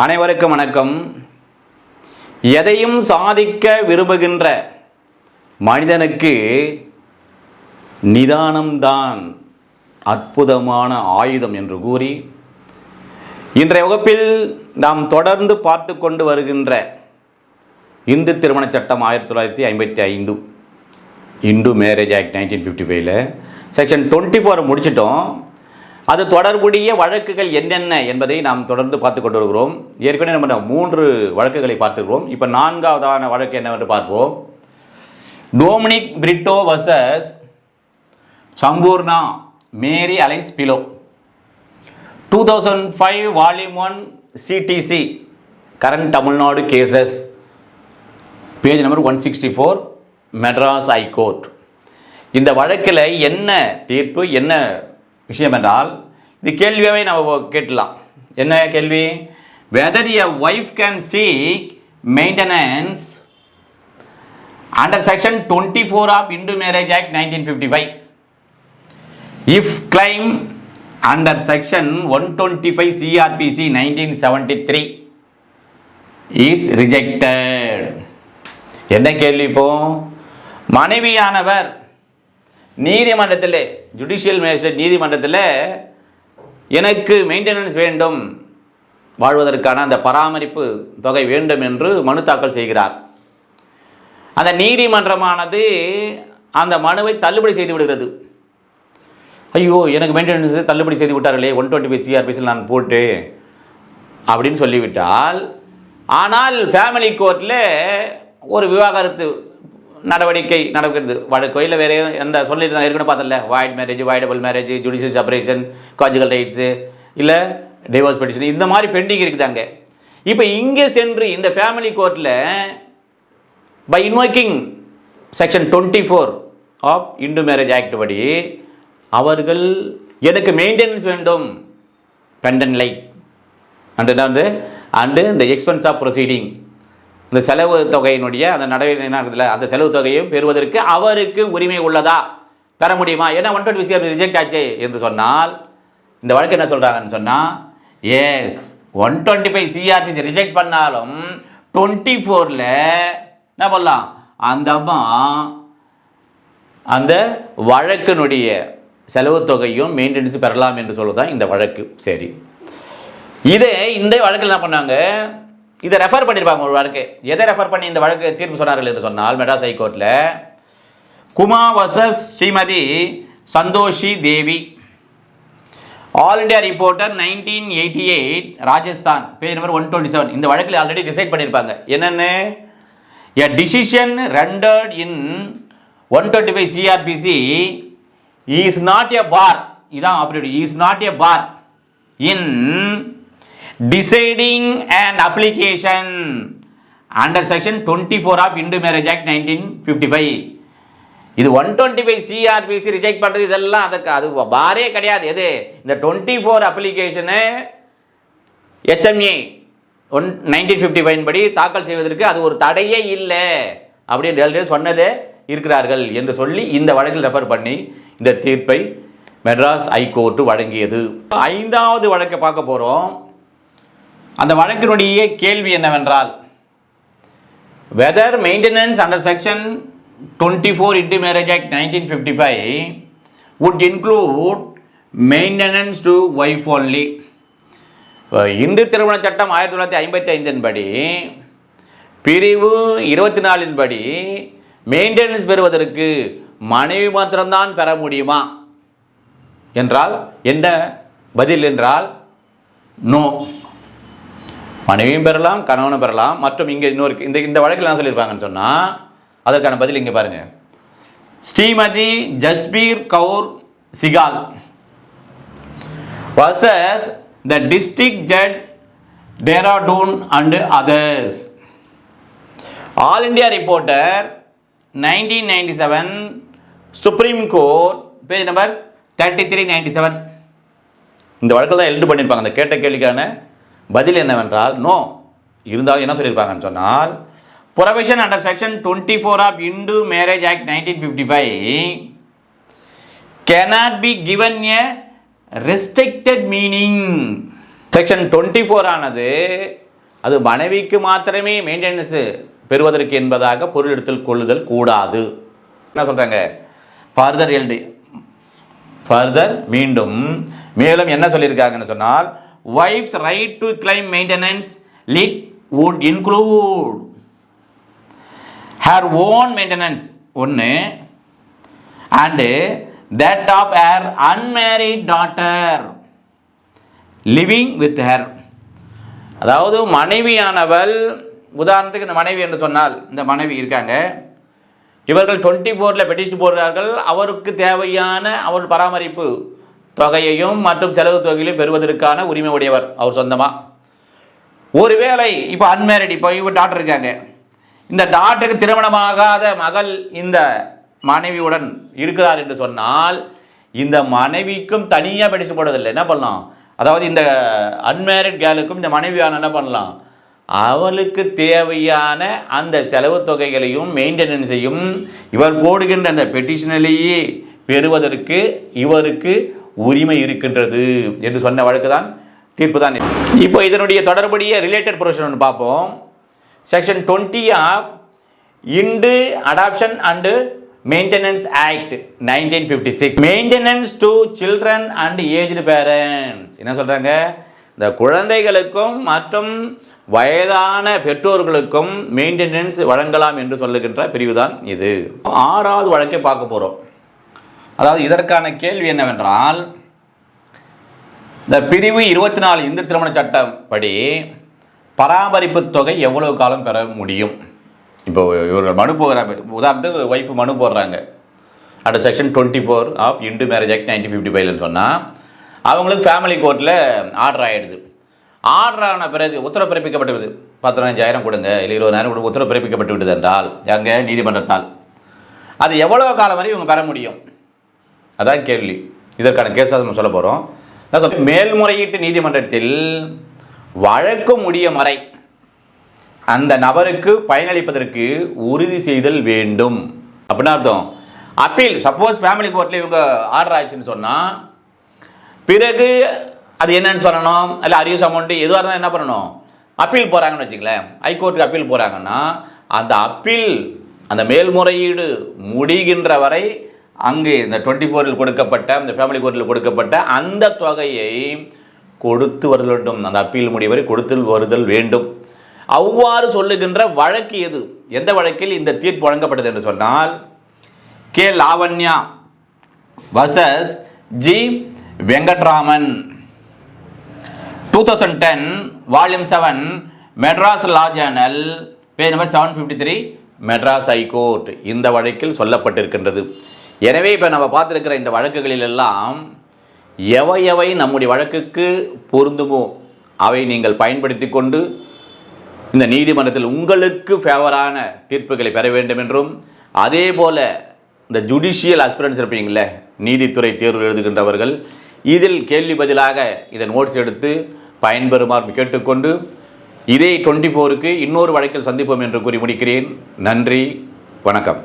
அனைவருக்கும் வணக்கம். எதையும் சாதிக்க விரும்புகின்ற மனிதனுக்கு நிதானம்தான் அற்புதமான ஆயுதம் என்று கூறி இன்றைய வகுப்பில் நாம் தொடர்ந்து பார்த்து கொண்டு வருகின்ற இந்து திருமண சட்டம் ஆயிரத்தி தொள்ளாயிரத்தி ஐம்பத்தி ஐந்து Hindu marriage act nineteen fifty ஃபைவ்ல செக்ஷன் டுவெண்ட்டி ஃபோரை முடிச்சிட்டோம். அது தொடர்புடைய வழக்குகள் என்னென்ன என்பதை நாம் தொடர்ந்து பார்த்து கொண்டு வருகிறோம் ஏற்கனவே நம்ம மூன்று வழக்குகளை பார்த்துக்கிறோம் இப்போ நான்காவதான வழக்கு என்னவென்று பார்ப்போம். Dominic Brito versus Sampoorna Mary alias Philo. Two thousand five volume one CTC current Tamil Nadu cases page number one sixty four Madras high court இந்த வழக்கில் என்ன தீர்ப்பு என்ன விஷயம் என்றால் இது கேள்வியாகவே நம்ம கேட்டலாம். என்ன கேள்வி? Whether a wife can seek maintenance under section twenty four of Hindu marriage act nineteen fifty five if claim under section one twenty five CrPC nineteen seventy three is rejected என்ன கேள்வி இப்போ? மனைவியானவர் நீதிமன்றத்தில் ஜுடிஷியல் மேஜிஸ்ட்ரேட் நீதிமன்றத்தில் எனக்கு maintenance வேண்டும். வாழ்வதற்கான அந்த பராமரிப்பு தொகை வேண்டும் என்று மனு தாக்கல் செய்கிறார். அந்த நீதிமன்றமானது அந்த மனுவை தள்ளுபடி செய்து விடுகிறது. ஐயோ எனக்கு மெயின்டெனன்ஸ் தள்ளுபடி செய்து விட்டார்களே ஒன் டுவெண்ட்டி ஃபைவ் சிஆர்பிஸில் நான் போட்டு அப்படின்னு சொல்லிவிட்டால் ஆனால் ஃபேமிலி கோர்ட்டில் ஒரு விவாகரத்து நடவடிக்கை நடக்கிறது. வட கோயிலில் வேறு எந்த சொல்லியிருந்தாங்க ஏற்கனவே பார்த்தல void marriage voidable marriage judicial separation conjugal rights இல்லை டிவோர்ஸ் பெட்டிஷன் இந்த மாதிரி பெண்டிங் இருக்குது அங்கே. இப்போ இங்கே சென்று இந்த ஃபேமிலி கோர்ட்டில் by invoking section twenty four of Hindu marriage act படி அவர்கள் எனக்கு மெயின்டெனன்ஸ் வேண்டும். பெண்டன் லைக் அண்டு வந்து அண்டு இந்த எக்ஸ்பென்ஸ் ஆஃப் ப்ரொசீடிங் இந்த செலவு தொகையினுடைய அந்த நடவடிக்கை அந்த செலவு தொகையும் பெறுவதற்கு அவருக்கு உரிமை உள்ளதா? பெற முடியுமா? ஏன்னா ஒன் டுவெண்ட்டி சிஆர் ரிஜெக்ட் ஆச்சு என்று சொன்னால் இந்த வழக்கு என்ன சொல்கிறாங்கன்னு சொன்னால் S one twenty five CrPC reject பண்ணாலும் டுவெண்ட்டி ஃபோரில் என்ன பண்ணலாம்? அந்த அம்மா அந்த வழக்கினுடைய செலவு தொகையும் மெயின்டெனன்ஸ் பெறலாம் என்று சொல்லுதான் இந்த வழக்கு. சரி. இதே இந்த வழக்கில் என்ன பண்ணாங்க? இதை ரெஃபர் பண்ணியிருப்பாங்க ஒரு வழக்கு. எதை ரெஃபர் பண்ணி இந்த வழக்கு தீர்ப்பு சொன்னார்கள் என்று சொன்னால் மெட்ராஸ் ஹைகோர்ட்டில் குமா versus Shrimati Santoshi Devi. All India reporter nineteen eighty eight Rajasthan page number one twenty seven இந்த வழக்கில் ஆல்ரெடி டிசைட் பண்ணியிருப்பாங்க என்னென்னு? A decision rendered in one twenty five CrPC is not a bar இதான் அப்படி is not a bar in deciding and application under section twenty four of Hindu marriage act nineteen fifty five இது one twenty five CrPC reject பண்ணுறது இதெல்லாம் அதுக்கு அது பாரே கிடையாது. எது? இந்த twenty four application HMA one nineteen fifty five படி தாக்கல் செய்வதற்கு அது ஒரு தடையே இல்லை அப்படின்னு ஆல்ரெடி சொன்னதே இருக்கிறார்கள் என்று சொல்லி இந்த வழக்கில் ரெஃபர் பண்ணி இந்த தீர்ப்பை மெட்ராஸ் ஹைகோர்ட்டு வழங்கியது. ஐந்தாவது வழக்கை பார்க்க போகிறோம் அந்த வழக்கினுடைய கேள்வி என்னவென்றால் whether maintenance under section twenty four Hindu marriage act nineteen fifty five would include maintenance to wife only Hindu திருமண சட்டம் ஆயிரத்தி தொள்ளாயிரத்தி ஐம்பத்தி ஐந்தின் படி பிரிவு இருபத்தி நாலின் படி மெயின்டெனன்ஸ் பெறுவதற்கு மனைவி மாத்திரம்தான் பெற முடியுமா? என்றால் என்ன பதில் என்றால் நோ மனைவியும் பெறலாம் கணவனும் பெறலாம் மற்றும் இங்கே இன்னொரு இந்த இந்த வழக்கில் என்ன சொல்லியிருப்பாங்கன்னு சொன்னால் அதற்கான பதில் இங்கே பாருங்கள் Shrimati Jasbir Kaur Sehgal versus the district judge Dehradun and others all India reporter nineteen ninety seven supreme court page number thirty three ninety seven இந்த வழக்கில் தான் எழுதி பண்ணியிருப்பாங்க அந்த கேட்ட கேள்விக்கான பதில் என்னவென்றால் நோ இருந்தாலும் என்ன சொல்லியிருப்பாங்கன்னு சொன்னால் provision under section twenty four of Hindu marriage act nineteen fifty five cannot be given a restricted meaning section twenty four ஆனது அது மனைவிக்கு மாத்திரமே மெயின்டெனன்ஸு பெறுவதற்கு என்பதாக பொருள் எடுத்தல் கொள்ளுதல் கூடாது. என்ன சொல்கிறாங்க ஃபர்தர் எல்டி ஃபர்தர் மீண்டும் மேலும் என்ன சொல்லியிருக்காங்கன்னு சொன்னால் wife's right to claim maintenance lite would include her own maintenance ஒன்று and that of her unmarried daughter living with her அதாவது மனைவியானவள் உதாரணத்துக்கு இந்த மனைவி என்று சொன்னால் இந்த மனைவி இருக்காங்க. இவர்கள் டுவெண்ட்டி ஃபோரில் பெட்டிஷன் போடுறார்கள். அவருக்கு தேவையான அவர் பராமரிப்பு தொகையையும் மற்றும் செலவு தொகையையும் பெறுவதற்கான உரிமை உடையவர் அவர் சொந்தமாக ஒருவேளை இப்போ அன்மேரிட் இப்போ இவர் டாக்டர் இருக்காங்க. இந்த டாக்டருக்கு திருமணமாகாத மகள் இந்த மனைவியுடன் இருக்கிறார் என்று சொன்னால் இந்த மனைவிக்கும் தனியாக பெடிஷன் போடுறதில்லை. என்ன பண்ணலாம்? அதாவது இந்த அன்மேரிட் கேர்ளுக்கும் இந்த மனைவியான என்ன பண்ணலாம்? அவளுக்கு தேவையான அந்த செலவு தொகைகளையும் மெயின்டெனன்ஸையும் இவர் போடுகின்ற அந்த பெட்டிஷனிலேயே பெறுவதற்கு இவருக்கு உரிமை இருக்கின்றது என்று சொன்ன வழக்கு தான் தீர்ப்பு தான் இப்போ இதனுடைய தொடர்புடைய ரிலேட்டட் ப்ரொவிஷன் ஒன்று பார்ப்போம். Section twenty of Hindu adoption and maintenance act nineteen fifty six maintenance to children and aged parents என்ன சொல்கிறாங்க இந்த குழந்தைகளுக்கும் மற்றும் வயதான பெற்றோர்களுக்கும் மெயின்டெனன்ஸ் வழங்கலாம் என்று சொல்லுகின்ற பிரிவு தான் இது. ஆறாவது வழக்கை பார்க்க போகிறோம் அதாவது இதற்கான கேள்வி என்னவென்றால் இந்த பிரிவு இருபத்தி நாலு இந்து திருமண சட்டம் படி பராமரிப்பு தொகை எவ்வளவு காலம் பெற முடியும்? இப்போ இவர்கள் மனு போகிறாங்க உதாரணத்துக்கு ஒய்ஃப் மனு போடுறாங்க. At section twenty four of Hindu marriage act nineteen fifty ஃபைவ்லன்னு சொன்னால் அவங்களுக்கு ஃபேமிலி கோர்ட்டில் ஆர்டர் ஆகிடுது ஆர்டர் ஆன பிறகு உத்தரவு பிறப்பிக்கப்பட்டுவிடுது. பதினஞ்சாயிரம் கொடுங்க இல்லை இருபதாயிரம் கொடுங்க உத்தரவு பிறப்பிக்கப்பட்டு விடுது என்றால் எங்கே நீதிமன்றத்தால். அது எவ்வளோ காலம் வரை இவங்க பெற முடியும்? அதான் கேள்வி. இதற்கான கேஸாக நம்ம சொல்ல போகிறோம் நான் சொல்ல மேல்முறையீட்டு நீதிமன்றத்தில் வழக்கு முடியும் வரை அந்த நபருக்கு பயனளிப்பதற்கு உறுதி செய்தல் வேண்டும். அப்படின்னா அர்த்தம். அப்பீல் சப்போஸ் ஃபேமிலி கோர்ட்டில் இவங்க ஆர்டர் ஆச்சுன்னு சொன்னால் பிறகு அது என்னன்னு சொல்லணும்? இல்லை அரியூஸ் அமௌண்ட்டு எதுவாக இருந்தால் என்ன பண்ணணும்? அப்பீல் போகிறாங்கன்னு வச்சுங்களேன் ஹைகோர்ட்டுக்கு அப்பீல் போகிறாங்கன்னா அந்த அப்பீல் அந்த மேல்முறையீடு முடிகின்ற வரை அங்கே இந்த டுவெண்ட்டி ஃபோரில் கொடுக்கப்பட்ட அந்த ஃபேமிலி கோர்ட்டில் கொடுக்கப்பட்ட அந்த தொகையை கொடுத்து வருதல் வேண்டும். அந்த அப்பீல் முடிவரை கொடுத்து வருதல் வேண்டும். அவ்வாறு சொல்லுகின்ற வழக்கு எது? எந்த வழக்கில் இந்த தீர்ப்பு வழங்கப்பட்டது என்று சொன்னால் K. Lavanya versus G Venkatraman. Two thousand ten volume seven Madras law journal page number seven fifty three Madras high court இந்த வழக்கில் சொல்லப்பட்டிருக்கின்றது. எனவே இப்போ நம்ம பார்த்துருக்கிற இந்த வழக்குகளில் எல்லாம் எவை எவை நம்முடைய வழக்குக்கு பொருந்துமோ அவை நீங்கள் பயன்படுத்தி கொண்டு இந்த நீதிமன்றத்தில் உங்களுக்கு ஃபேவரான தீர்ப்புகளை பெற வேண்டும் என்றும் அதே போல் இந்த ஜுடிஷியல் அஸ்பிரன்ஸ் இருப்பீங்களே நீதித்துறை தேர்வு எழுதுகின்றவர்கள் இதில் கேள்வி பதிலாக இதை நோட்ஸ் எடுத்து பயன்பெறுமாறு கேட்டுக்கொண்டு இதே டுவெண்ட்டி ஃபோருக்கு இன்னொரு வழக்கில் சந்திப்போம் என்று கூறி முடிக்கிறேன். நன்றி வணக்கம்.